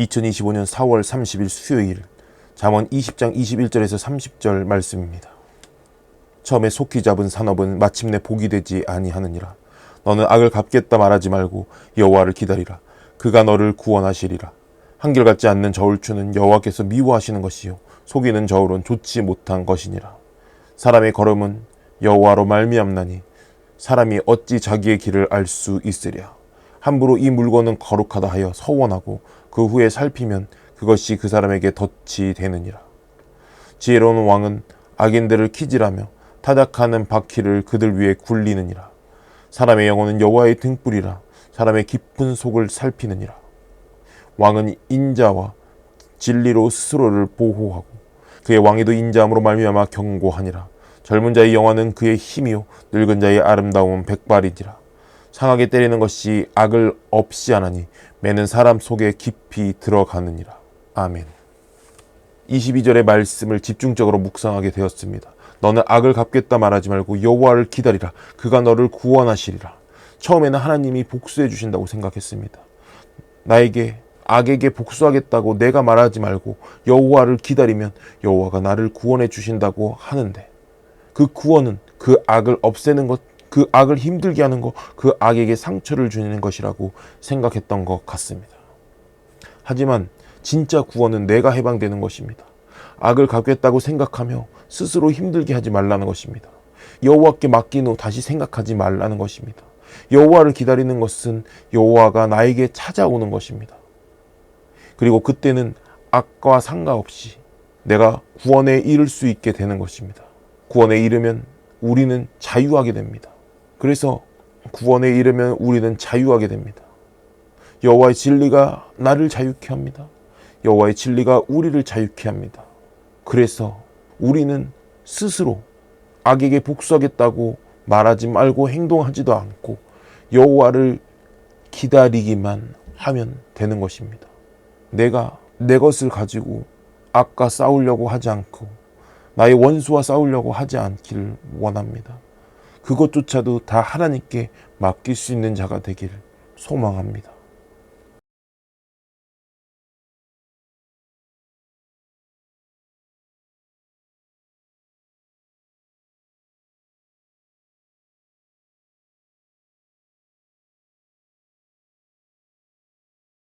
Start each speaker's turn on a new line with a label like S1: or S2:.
S1: 2025년 4월 30일 수요일 잠언 20장 21절에서 30절 말씀입니다. 처음에 속히 잡은 산업은 마침내 복이 되지 아니하느니라. 너는 악을 갚겠다 말하지 말고 여호와를 기다리라. 그가 너를 구원하시리라. 한결같지 않는 저울추는 여호와께서 미워하시는 것이요 속이는 저울은 좋지 못한 것이니라. 사람의 걸음은 여호와로 말미암나니 사람이 어찌 자기의 길을 알 수 있으랴. 함부로 이 물건은 거룩하다 하여 서원하고 그 후에 살피면 그것이 그 사람에게 덫이 되느니라. 지혜로운 왕은 악인들을 키질하며 타작하는 바퀴를 그들 위에 굴리느니라. 사람의 영혼은 여호와의 등불이라 사람의 깊은 속을 살피느니라. 왕은 인자와 진리로 스스로를 보호하고 그의 왕위도 인자함으로 말미암아 경고하니라. 젊은 자의 영화는 그의 힘이요 늙은 자의 아름다움은 백발이니라. 상하게 때리는 것이 악을 없이 하나니 매는 사람 속에 깊이 들어가느니라. 아멘. 22절의 말씀을 집중적으로 묵상하게 되었습니다. 너는 악을 갚겠다 말하지 말고 여호와를 기다리라. 그가 너를 구원하시리라. 처음에는 하나님이 복수해 주신다고 생각했습니다. 나에게 악에게 복수하겠다고 내가 말하지 말고 여호와를 기다리면 여호와가 나를 구원해 주신다고 하는데 그 구원은 그 악을 없애는 것, 그 악을 힘들게 하는 것, 그 악에게 상처를 주는 것이라고 생각했던 것 같습니다. 하지만 진짜 구원은 내가 해방되는 것입니다. 악을 갚겠다고 생각하며 스스로 힘들게 하지 말라는 것입니다. 여호와께 맡긴 후 다시 생각하지 말라는 것입니다. 여호와를 기다리는 것은 여호와가 나에게 찾아오는 것입니다. 그리고 그때는 악과 상관없이 내가 구원에 이를 수 있게 되는 것입니다. 구원에 이르면 우리는 자유하게 됩니다. 그래서 구원에 이르면 우리는 자유하게 됩니다. 여호와의 진리가 나를 자유케 합니다. 여호와의 진리가 우리를 자유케 합니다. 그래서 우리는 스스로 악에게 복수하겠다고 말하지 말고 행동하지도 않고 여호와를 기다리기만 하면 되는 것입니다. 내가 내 것을 가지고 악과 싸우려고 하지 않고 나의 원수와 싸우려고 하지 않기를 원합니다. 그것조차도 다 하나님께 맡길 수 있는 자가 되기를 소망합니다.